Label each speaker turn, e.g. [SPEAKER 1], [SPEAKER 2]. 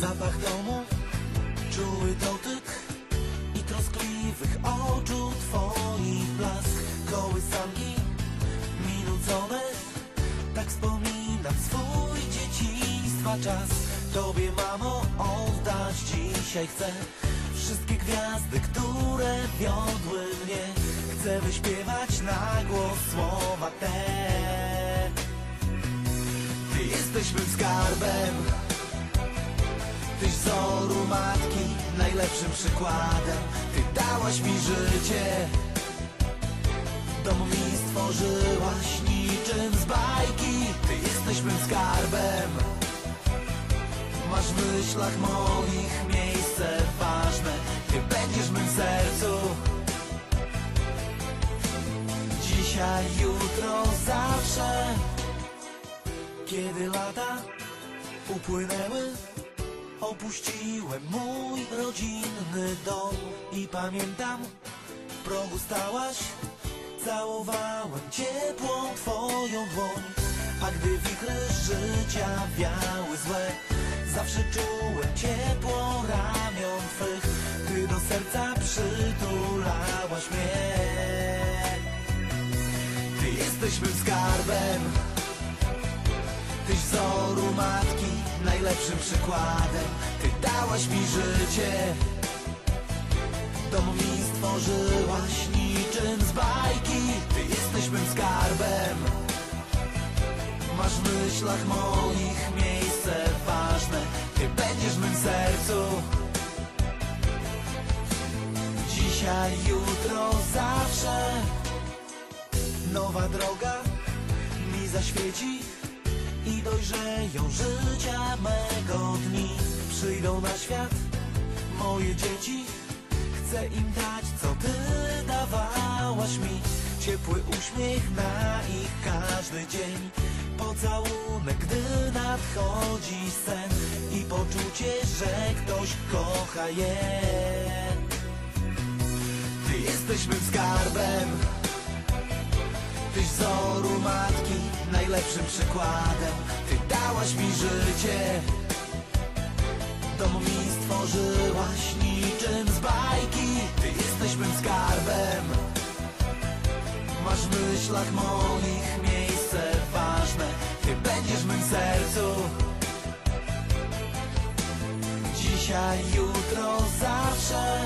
[SPEAKER 1] Zapach domu, czuły dotyk i troskliwych oczu twoich blask. Kołysanki minucone, tak wspominam swój dzieciństwa czas. Tobie mamo oddać dzisiaj chcę Wszystkie gwiazdy, które wiodły mnie. Chcę wyśpiewać na głos słowa te. Ty jesteś mym skarbem Tyś wzoru matki najlepszym przykładem. Ty dałaś mi życie. Dom mi stworzyłaś niczym z bajki. Ty jesteś mym skarbem. Masz w myślach moich miejsce ważne. Ty będziesz mym sercu. Dzisiaj, jutro, zawsze. Kiedy lata upłynęły Opuściłem mój rodzinny dom I pamiętam, w progu stałaś Całowałem ciepłą twoją dłoń. A gdy wichry życia wiały złe Zawsze czułem ciepło ramion twych. Ty do serca przytulałaś mnie. Ty jesteś mym skarbem najlepszym przykładem. Ty dałaś mi życie. Dom mi stworzyłaś niczym z bajki. Ty jesteś mym skarbem. Masz w myślach moich miejsce ważne. Ty będziesz mym sercu. Dzisiaj, jutro, zawsze. Nowa droga mi zaświeci I dojrzeją dni Przyjdą na świat. Moje dzieci Chcę im dać, co ty dawałaś mi. Ciepły uśmiech na ich każdy dzień. Pocałunek, gdy nadchodzi sen I poczucie, że ktoś kocha je. Ty jesteś mym skarbem. Tyś wzoru matki najlepszym przykładem. Ty dałaś mi życie Dom mi stworzyłaś niczym z bajki. Ty jesteś mym skarbem. Masz w myślach moich miejsce ważne. Ty będziesz w mym sercu. Dzisiaj, jutro, zawsze